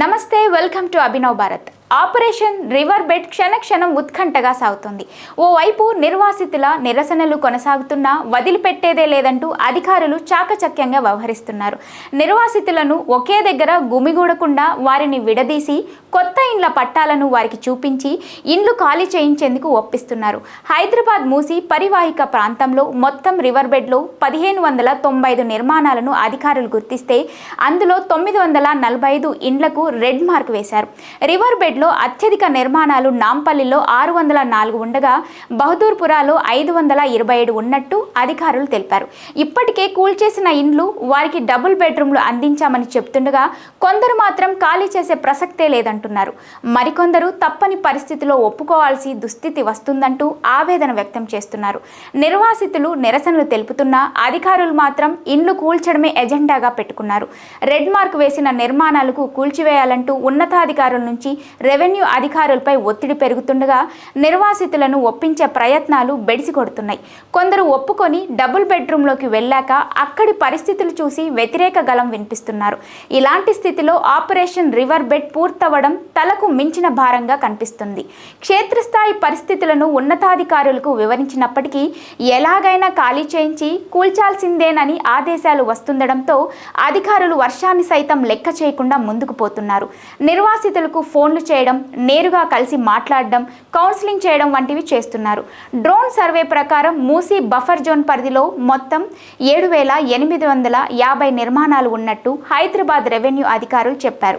నమస్తే welcome to Abhinav Bharat. Operation river bed క్షణక్షణం ఉత్కంఠగా సాగుతుంది. ఓవైపు నిర్వాసితుల నిరసనలు కొనసాగుతున్నా వదిలిపెట్టేదే లేదంటూ అధికారులు చాకచక్యంగా వ్యవహరిస్తున్నారు. నిర్వాసితులను ఒకే దగ్గర గుమిగూడకుండా వారిని విడదీసి కొత్త ఇండ్ల పట్టాలను వారికి చూపించి ఇండ్లు ఖాళీ చేయించేందుకు ఒప్పిస్తున్నారు. హైదరాబాద్ మూసి పరివాహిక ప్రాంతంలో మొత్తం రివర్ బెడ్లో పదిహేను వందల తొంభై ఐదు నిర్మాణాలను అధికారులు గుర్తిస్తే అందులో తొమ్మిది వందల నలభై ఐదు ఇండ్లకు రెడ్ మార్క్ వేశారు. రివర్ బెడ్ బెడ్లో అత్యధిక నిర్మాణాలు నాంపల్లిలో ఆరు వందల నాలుగు ఉండగా బహదూర్పురాలో ఐదు వందల ఇరవై ఏడు ఉన్నట్టు అధికారులు తెలిపారు. ఇప్పటికే కూల్చేసిన ఇండ్లు వారికి డబుల్ బెడ్రూమ్లు అందించామని చెప్తుండగా కొందరు మాత్రం ఖాళీ చేసే ప్రసక్తే లేదంటున్నారు. మరికొందరు తప్పని పరిస్థితిలో ఒప్పుకోవాల్సి దుస్థితి వస్తుందంటూ ఆవేదన వ్యక్తం చేస్తున్నారు. నిర్వాసితులు నిరసనలు తెలుపుతున్నా అధికారులు మాత్రం ఇండ్లు కూల్చడమే ఎజెండాగా పెట్టుకున్నారు. రెడ్ మార్క్ వేసిన నిర్మాణాలకు కూల్చివేయాలంటూ ఉన్నతాధికారుల నుంచి రెవెన్యూ అధికారులపై ఒత్తిడి పెరుగుతుండగా నిర్వాసితులను ఒప్పించే ప్రయత్నాలు బెడిసి కొడుతున్నాయి కొందరు ఒప్పుకొని డబుల్ బెడ్రూమ్లోకి వెళ్ళాక అక్కడి పరిస్థితులు చూసి వ్యతిరేక గలం వినిపిస్తున్నారు. ఇలాంటి స్థితిలో ఆపరేషన్ రివర్ బెడ్ పూర్తవడం తలకు మించిన భారంగా కనిపిస్తుంది. క్షేత్రస్థాయి పరిస్థితులను ఉన్నతాధికారులకు వివరించినప్పటికీ ఎలాగైనా ఖాళీ చేయించి కూల్చాల్సిందేనని ఆదేశాలు వస్తుండడంతో అధికారులు వర్షాన్ని సైతం లెక్క చేయకుండా ముందుకు పోతున్నారు. నిర్వాసితులకు ఫోన్లు చేయడం నేరుగా కలిసి మాట్లాడడం కౌన్సిలింగ్ చేయడం వంటివి చేస్తున్నారు. డ్రోన్ సర్వే ప్రకారం మూసీ బఫర్ జోన్ పరిధిలో మొత్తం ఏడు వేల ఎనిమిది వందల యాభై నిర్మాణాలు ఉన్నట్టు హైదరాబాద్ రెవెన్యూ అధికారులు చెప్పారు.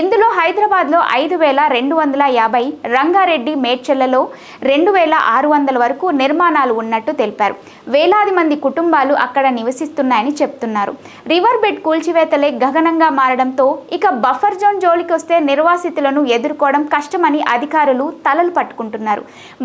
ఇందులో హైదరాబాద్లో ఐదు వేల రెండు వందల యాభై రంగారెడ్డి మేడ్చెల్లలో రెండు వేల ఆరు వందల వరకు నిర్మాణాలు ఉన్నట్టు తెలిపారు. వేలాది మంది కుటుంబాలు అక్కడ నివసిస్తున్నాయని చెప్తున్నారు. రివర్ బెడ్ కూల్చివేతలే గగనంగా మారడంతో ఇక బఫర్ జోన్ జోలికి వస్తే నిర్వాసితులను ఎదుర్కోవడం కష్టమని అధికారులు తలలు పట్టుకుంటున్నారు.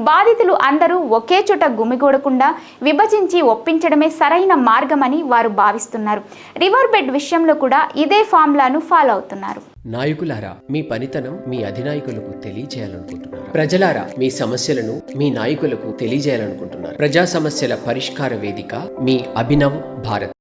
బాధితులు అందరూ ఒకే చోట గుమిగూడకుండా విభజించి ఒప్పించడమే సరైన మార్గమని వారు భావిస్తున్నారు. రివర్ బెడ్ విషయంలో కూడా ఇదే ఫార్ములాను ఫాలో అవుతున్నారు. నాయకులారా మీ పనితనం మీ అధినాయకులకు తెలియజేయాలనుకుంటున్నారు. ప్రజలారా మీ సమస్యలను మీ నాయకులకు తెలియజేయాలనుకుంటున్నారు. ప్రజా సమస్యల పరిష్కార వేదిక మీ అభినవ్ భారత్.